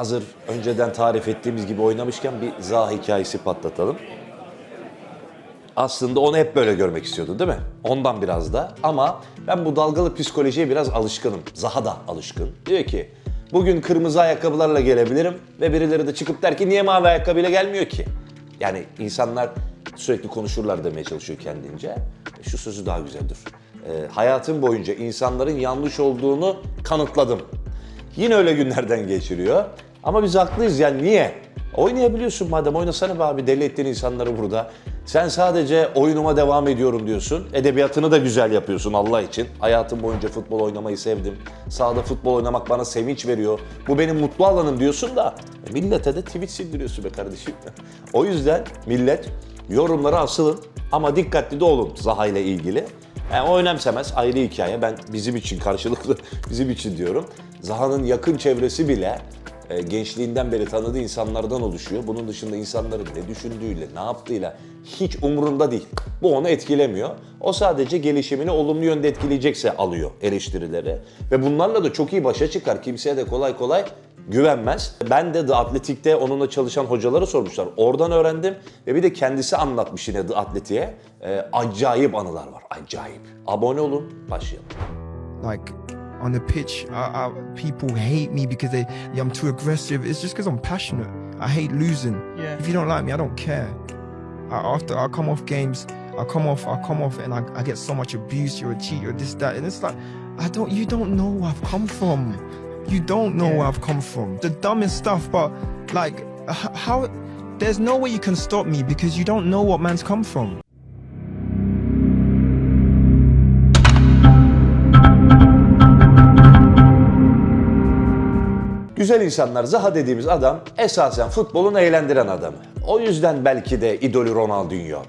hazır önceden tarif ettiğimiz gibi oynamışken bir Zaha hikayesi patlatalım. Aslında onu hep böyle görmek istiyordun değil mi? Ondan biraz da. Ama ben bu dalgalı psikolojiye biraz alışkınım. Zaha da alışkın. Diyor ki bugün kırmızı ayakkabılarla gelebilirim ve birileri de çıkıp der ki niye mavi ayakkabıyla gelmiyor ki? Yani insanlar sürekli konuşurlar demeye çalışıyor kendince. Şu sözü daha güzeldir. Ee, hayatım boyunca insanların yanlış olduğunu kanıtladım. Yine öyle günlerden geçiriyor. Ama biz haklıyız yani niye? Oynayabiliyorsun madem oynasana be abi deli ettiğin insanları burada. Sen sadece oyunuma devam ediyorum diyorsun. Edebiyatını da güzel yapıyorsun Allah için. Hayatım boyunca futbol oynamayı sevdim. Sahada futbol oynamak bana sevinç veriyor. Bu benim mutlu alanım diyorsun da e, millete de tweet sildiriyorsun be kardeşim. o yüzden millet yorumlara asılın ama dikkatli de olun Zaha ile ilgili. Yani o önemsemez ayrı hikaye. Ben bizim için karşılıklı bizim için diyorum. Zaha'nın yakın çevresi bile e, gençliğinden beri tanıdığı insanlardan oluşuyor. Bunun dışında insanların ne düşündüğüyle, ne yaptığıyla hiç umurunda değil. Bu onu etkilemiyor. O sadece gelişimini olumlu yönde etkileyecekse alıyor eleştirileri. Ve bunlarla da çok iyi başa çıkar. Kimseye de kolay kolay güvenmez. Ben de The Atletik'te onunla çalışan hocaları sormuşlar. Oradan öğrendim ve bir de kendisi anlatmış yine The Atletik'e. E, acayip anılar var. Acayip. Abone olun. Başlayalım. like on the pitch, I, I, people hate me because they I'm too aggressive. It's just because I'm passionate. I hate losing. Yeah. If you don't like me, I don't care. I, after I come off games, I come off, I come off, and I, I get so much abuse. You're a cheat. You're this, that, and it's like I don't. You don't know where I've come from. You don't know where I've come from. The dumbest stuff, but like how. There's no way you can stop me because you don't know what man's come from. Güzel insanlar Zaha dediğimiz adam esasen futbolun eğlendiren adamı. O yüzden belki de idolü Ronaldinho.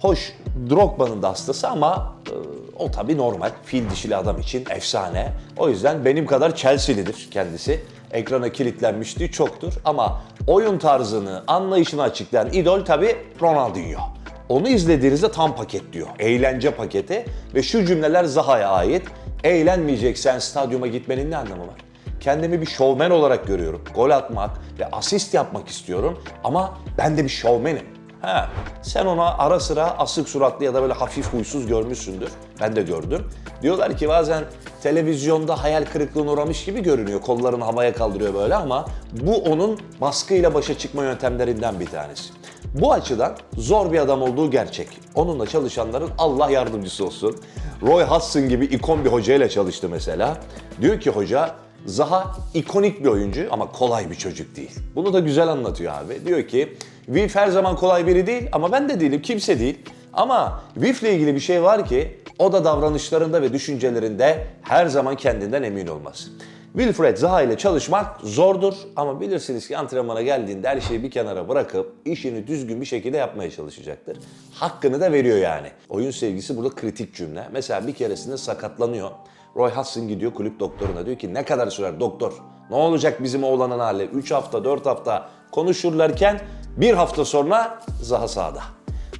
Hoş Drogba'nın da hastası ama e, o tabii normal. Fil dişili adam için efsane. O yüzden benim kadar Chelsea'lidir kendisi. Ekrana kilitlenmişliği çoktur ama oyun tarzını, anlayışını açıklayan idol tabii Ronaldinho. Onu izlediğinizde tam paket diyor. Eğlence paketi ve şu cümleler Zaha'ya ait. Eğlenmeyeceksen stadyuma gitmenin ne anlamı var? Kendimi bir şovmen olarak görüyorum. Gol atmak ve asist yapmak istiyorum ama ben de bir şovmenim. Ha, sen ona ara sıra asık suratlı ya da böyle hafif huysuz görmüşsündür. Ben de gördüm. Diyorlar ki bazen televizyonda hayal kırıklığına uğramış gibi görünüyor. Kollarını havaya kaldırıyor böyle ama bu onun baskıyla başa çıkma yöntemlerinden bir tanesi. Bu açıdan zor bir adam olduğu gerçek. Onunla çalışanların Allah yardımcısı olsun. Roy Hudson gibi ikon bir hocayla çalıştı mesela. Diyor ki hoca Zaha ikonik bir oyuncu ama kolay bir çocuk değil. Bunu da güzel anlatıyor abi. Diyor ki Wilf her zaman kolay biri değil ama ben de değilim, kimse değil. Ama Wilf'le ilgili bir şey var ki o da davranışlarında ve düşüncelerinde her zaman kendinden emin olmaz. Wilfred Zaha ile çalışmak zordur ama bilirsiniz ki antrenmana geldiğinde her şeyi bir kenara bırakıp işini düzgün bir şekilde yapmaya çalışacaktır. Hakkını da veriyor yani. Oyun sevgisi burada kritik cümle. Mesela bir keresinde sakatlanıyor. Roy Hudson gidiyor kulüp doktoruna diyor ki ne kadar sürer doktor? Ne olacak bizim oğlanın hali? 3 hafta 4 hafta konuşurlarken bir hafta sonra Zaha sahada.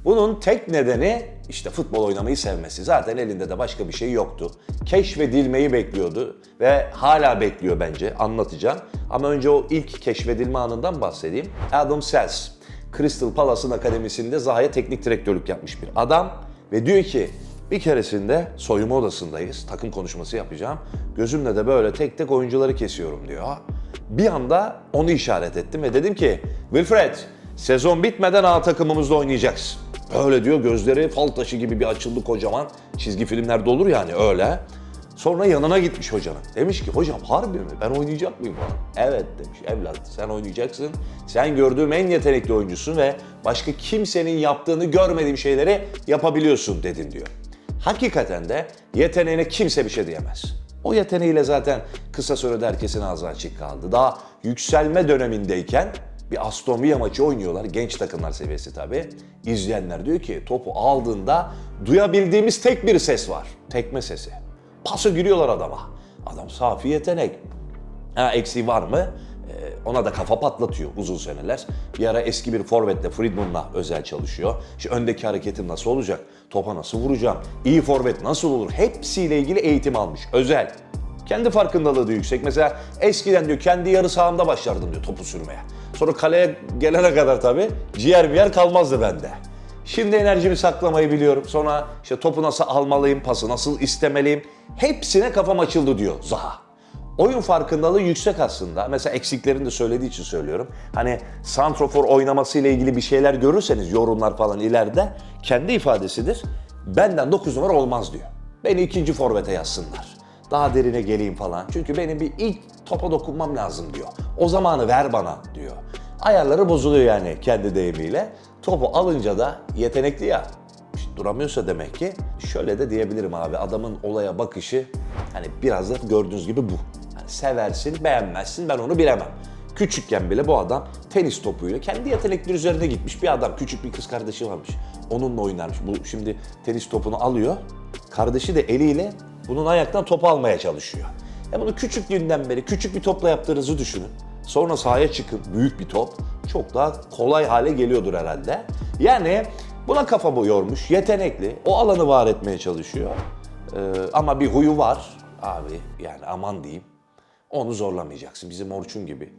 Bunun tek nedeni işte futbol oynamayı sevmesi. Zaten elinde de başka bir şey yoktu. Keşfedilmeyi bekliyordu ve hala bekliyor bence anlatacağım. Ama önce o ilk keşfedilme anından bahsedeyim. Adam Sells, Crystal Palace'ın akademisinde Zaha'ya teknik direktörlük yapmış bir adam ve diyor ki bir keresinde soyunma odasındayız. Takım konuşması yapacağım. Gözümle de böyle tek tek oyuncuları kesiyorum diyor. Bir anda onu işaret ettim ve dedim ki Wilfred sezon bitmeden A takımımızda oynayacaksın. Öyle diyor gözleri fal taşı gibi bir açıldı kocaman. Çizgi filmlerde olur yani öyle. Sonra yanına gitmiş hocanın. Demiş ki hocam harbi mi ben oynayacak mıyım falan. Evet demiş evlat sen oynayacaksın. Sen gördüğüm en yetenekli oyuncusun ve başka kimsenin yaptığını görmediğim şeyleri yapabiliyorsun dedin diyor. Hakikaten de yeteneğine kimse bir şey diyemez. O yeteneğiyle zaten kısa sürede herkesin ağzı açık kaldı. Daha yükselme dönemindeyken bir Aston Villa maçı oynuyorlar. Genç takımlar seviyesi tabii. İzleyenler diyor ki topu aldığında duyabildiğimiz tek bir ses var. Tekme sesi. Pası giriyorlar adama. Adam safi yetenek. Ha, eksiği var mı? Ee, ona da kafa patlatıyor uzun seneler. Bir ara eski bir forvetle Friedman'la özel çalışıyor. İşte öndeki hareketim nasıl olacak? Topa nasıl vuracağım? İyi forvet nasıl olur? Hepsiyle ilgili eğitim almış. Özel. Kendi farkındalığı da yüksek. Mesela eskiden diyor kendi yarı sahamda başlardım diyor topu sürmeye. Sonra kaleye gelene kadar tabii ciğer bir yer kalmazdı bende. Şimdi enerjimi saklamayı biliyorum. Sonra işte topu nasıl almalıyım, pası nasıl istemeliyim. Hepsine kafam açıldı diyor Zaha. Oyun farkındalığı yüksek aslında. Mesela eksiklerini de söylediği için söylüyorum. Hani santrofor oynaması ile ilgili bir şeyler görürseniz yorumlar falan ileride kendi ifadesidir. Benden 9 numara olmaz diyor. Beni ikinci forvete yazsınlar. Daha derine geleyim falan. Çünkü benim bir ilk topa dokunmam lazım diyor. O zamanı ver bana diyor. Ayarları bozuluyor yani kendi deyimiyle. Topu alınca da yetenekli ya. Duramıyorsa demek ki şöyle de diyebilirim abi adamın olaya bakışı hani biraz da gördüğünüz gibi bu. Hani seversin beğenmezsin ben onu bilemem. Küçükken bile bu adam tenis topuyla kendi yetenekleri üzerine gitmiş bir adam. Küçük bir kız kardeşi varmış. Onunla oynarmış. Bu şimdi tenis topunu alıyor. Kardeşi de eliyle bunun ayaktan topu almaya çalışıyor. Ya bunu küçüklüğünden beri küçük bir topla yaptığınızı düşünün. Sonra sahaya çıkıp büyük bir top çok daha kolay hale geliyordur herhalde. Yani buna kafa bu yormuş, yetenekli, o alanı var etmeye çalışıyor. Ee, ama bir huyu var abi yani aman diyeyim. Onu zorlamayacaksın. Bizim Orçun gibi.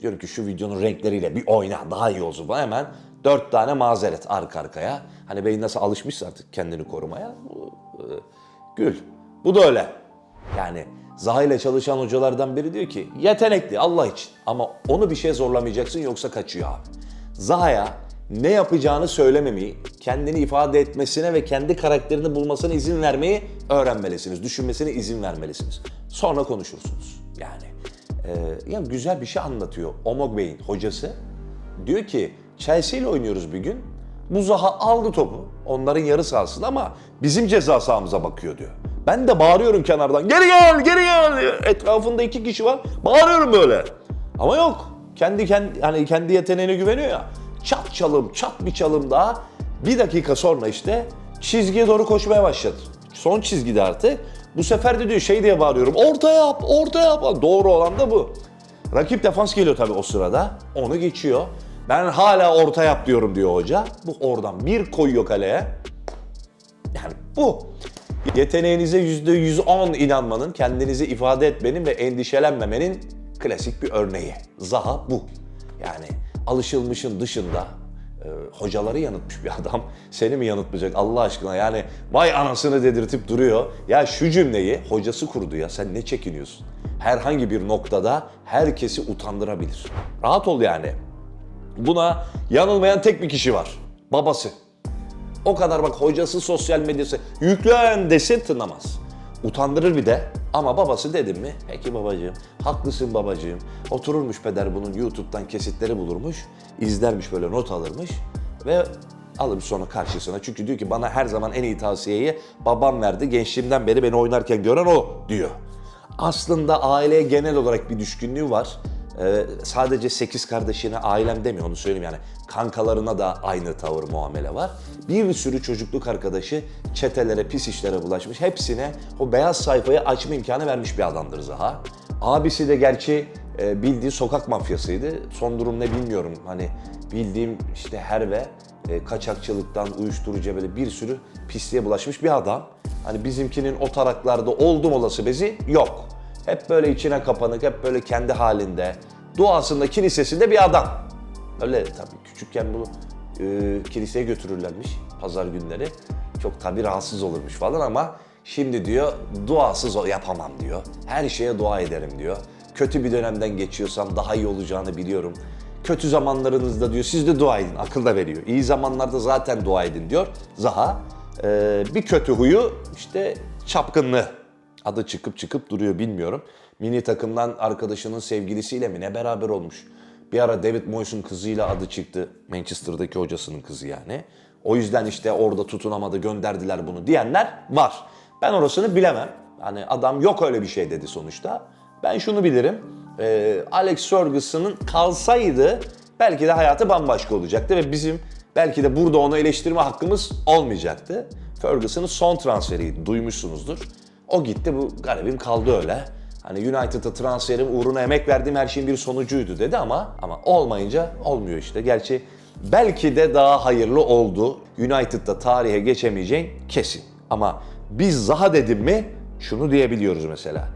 Diyorum ki şu videonun renkleriyle bir oyna daha iyi olsun falan. Hemen dört tane mazeret arka arkaya. Hani beyin nasıl alışmışsa artık kendini korumaya. E, gül. Bu da öyle. Yani Zaha ile çalışan hocalardan biri diyor ki yetenekli Allah için ama onu bir şeye zorlamayacaksın yoksa kaçıyor abi. Zaha'ya ne yapacağını söylememeyi, kendini ifade etmesine ve kendi karakterini bulmasına izin vermeyi öğrenmelisiniz. Düşünmesine izin vermelisiniz. Sonra konuşursunuz. Yani e, ya güzel bir şey anlatıyor Omog Bey'in hocası. Diyor ki Chelsea ile oynuyoruz bir gün. Bu Zaha aldı topu onların yarı sahasında ama bizim ceza sahamıza bakıyor diyor. Ben de bağırıyorum kenardan geri gel geri gel. Etrafında iki kişi var bağırıyorum böyle. Ama yok kendi kendi hani kendi yeteneğine güveniyor ya. Çat çalım çat bir çalım daha bir dakika sonra işte çizgiye doğru koşmaya başladı. Son çizgide artık. Bu sefer de diyor şey diye bağırıyorum. Orta yap, orta yap. Doğru olan da bu. Rakip defans geliyor tabii o sırada. Onu geçiyor. Ben hala orta yap diyorum diyor hoca. Bu oradan bir koyuyor kaleye. Yani bu. Yeteneğinize %110 inanmanın, kendinizi ifade etmenin ve endişelenmemenin klasik bir örneği. Zaha bu. Yani alışılmışın dışında e, hocaları yanıtmış bir adam. Seni mi yanıtmayacak Allah aşkına yani vay anasını dedirtip duruyor. Ya şu cümleyi hocası kurdu ya sen ne çekiniyorsun? Herhangi bir noktada herkesi utandırabilir. Rahat ol yani. Buna yanılmayan tek bir kişi var. Babası. O kadar bak hocası sosyal medyası yüklen desin tınlamaz. Utandırır bir de ama babası dedim mi? Peki babacığım, haklısın babacığım. Otururmuş peder bunun YouTube'dan kesitleri bulurmuş, izlermiş böyle not alırmış ve alırmış sonra karşısına. Çünkü diyor ki bana her zaman en iyi tavsiyeyi babam verdi. Gençliğimden beri beni oynarken gören o diyor. Aslında aileye genel olarak bir düşkünlüğü var. Ee, sadece 8 kardeşine ailem demiyor onu söyleyeyim yani kankalarına da aynı tavır muamele var. Bir sürü çocukluk arkadaşı çetelere, pis işlere bulaşmış. Hepsine o beyaz sayfayı açma imkanı vermiş bir adamdır Zaha. Abisi de gerçi e, bildiği sokak mafyasıydı. Son durum ne bilmiyorum. Hani bildiğim işte her ve e, kaçakçılıktan, uyuşturucuya böyle bir sürü pisliğe bulaşmış bir adam. Hani bizimkinin o taraklarda oldum olası bezi yok. Hep böyle içine kapanık, hep böyle kendi halinde. Duasında, kilisesinde bir adam. Öyle tabii küçükken bunu e, kiliseye götürürlermiş pazar günleri. Çok tabii rahatsız olurmuş falan ama şimdi diyor duasız yapamam diyor. Her şeye dua ederim diyor. Kötü bir dönemden geçiyorsam daha iyi olacağını biliyorum. Kötü zamanlarınızda diyor siz de dua edin, akıl da veriyor. İyi zamanlarda zaten dua edin diyor. Zaha e, bir kötü huyu işte çapkınlığı. Adı çıkıp çıkıp duruyor bilmiyorum. Mini takımdan arkadaşının sevgilisiyle mi ne beraber olmuş. Bir ara David Moyes'un kızıyla adı çıktı. Manchester'daki hocasının kızı yani. O yüzden işte orada tutunamadı gönderdiler bunu diyenler var. Ben orasını bilemem. Hani adam yok öyle bir şey dedi sonuçta. Ben şunu bilirim. Ee, Alex Ferguson'ın kalsaydı belki de hayatı bambaşka olacaktı ve bizim belki de burada onu eleştirme hakkımız olmayacaktı. Ferguson'ın son transferiydi duymuşsunuzdur. O gitti bu garibim kaldı öyle. Hani United'a transferim uğruna emek verdiğim her şeyin bir sonucuydu dedi ama ama olmayınca olmuyor işte. Gerçi belki de daha hayırlı oldu. United'da tarihe geçemeyeceğin kesin. Ama biz Zaha dedim mi şunu diyebiliyoruz mesela.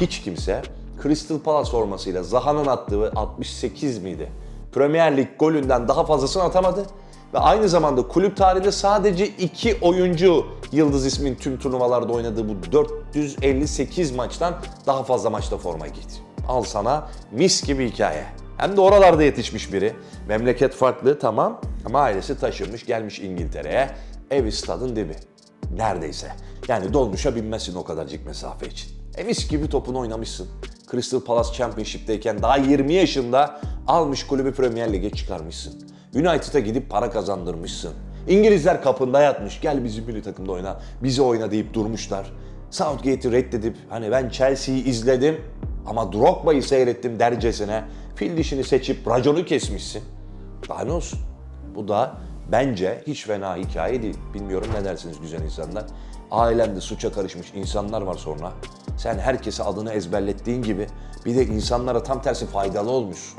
hiç kimse Crystal Palace formasıyla Zaha'nın attığı 68 miydi? Premier Lig golünden daha fazlasını atamadı. Ve aynı zamanda kulüp tarihinde sadece iki oyuncu Yıldız ismin tüm turnuvalarda oynadığı bu 458 maçtan daha fazla maçta forma giydi. Al sana mis gibi hikaye. Hem de oralarda yetişmiş biri. Memleket farklı tamam ama ailesi taşınmış gelmiş İngiltere'ye. Evi stadın dibi. Neredeyse. Yani dolmuşa binmesin o kadarcık mesafe için. E mis gibi topunu oynamışsın. Crystal Palace Championship'teyken daha 20 yaşında almış kulübü Premier Lig'e çıkarmışsın. United'a gidip para kazandırmışsın. İngilizler kapında yatmış. Gel bizim milli takımda oyna, bizi oyna deyip durmuşlar. Southgate'i reddedip hani ben Chelsea'yi izledim ama Drogba'yı seyrettim dercesine fil dişini seçip raconu kesmişsin. Daha ne olsun? Bu da bence hiç fena hikaye değil. Bilmiyorum ne dersiniz güzel insanlar. Ailemde suça karışmış insanlar var sonra. Sen herkese adını ezberlettiğin gibi bir de insanlara tam tersi faydalı olmuş.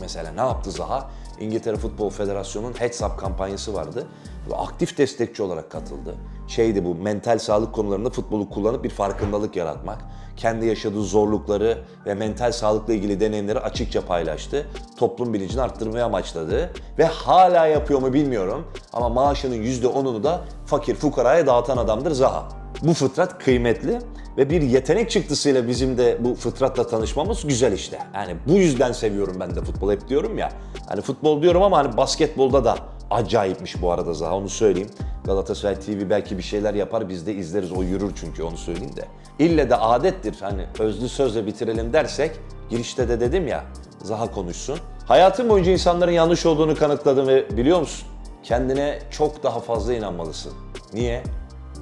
Mesela ne yaptı Zaha? İngiltere Futbol Federasyonu'nun Heads Up kampanyası vardı. Ve aktif destekçi olarak katıldı. Şeydi bu mental sağlık konularında futbolu kullanıp bir farkındalık yaratmak. Kendi yaşadığı zorlukları ve mental sağlıkla ilgili deneyimleri açıkça paylaştı. Toplum bilincini arttırmaya amaçladı. Ve hala yapıyor mu bilmiyorum. Ama maaşının %10'unu da fakir fukaraya dağıtan adamdır Zaha. Bu fıtrat kıymetli ve bir yetenek çıktısıyla bizim de bu fıtratla tanışmamız güzel işte. Yani bu yüzden seviyorum ben de futbol hep diyorum ya. Hani futbol diyorum ama hani basketbolda da acayipmiş bu arada Zaha onu söyleyeyim. Galatasaray TV belki bir şeyler yapar biz de izleriz o yürür çünkü onu söyleyeyim de. İlle de adettir hani özlü sözle bitirelim dersek girişte de dedim ya Zaha konuşsun. Hayatım boyunca insanların yanlış olduğunu kanıtladım ve biliyor musun? Kendine çok daha fazla inanmalısın. Niye?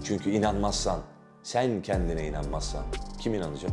Çünkü inanmazsan, sen kendine inanmazsan kim inanacak?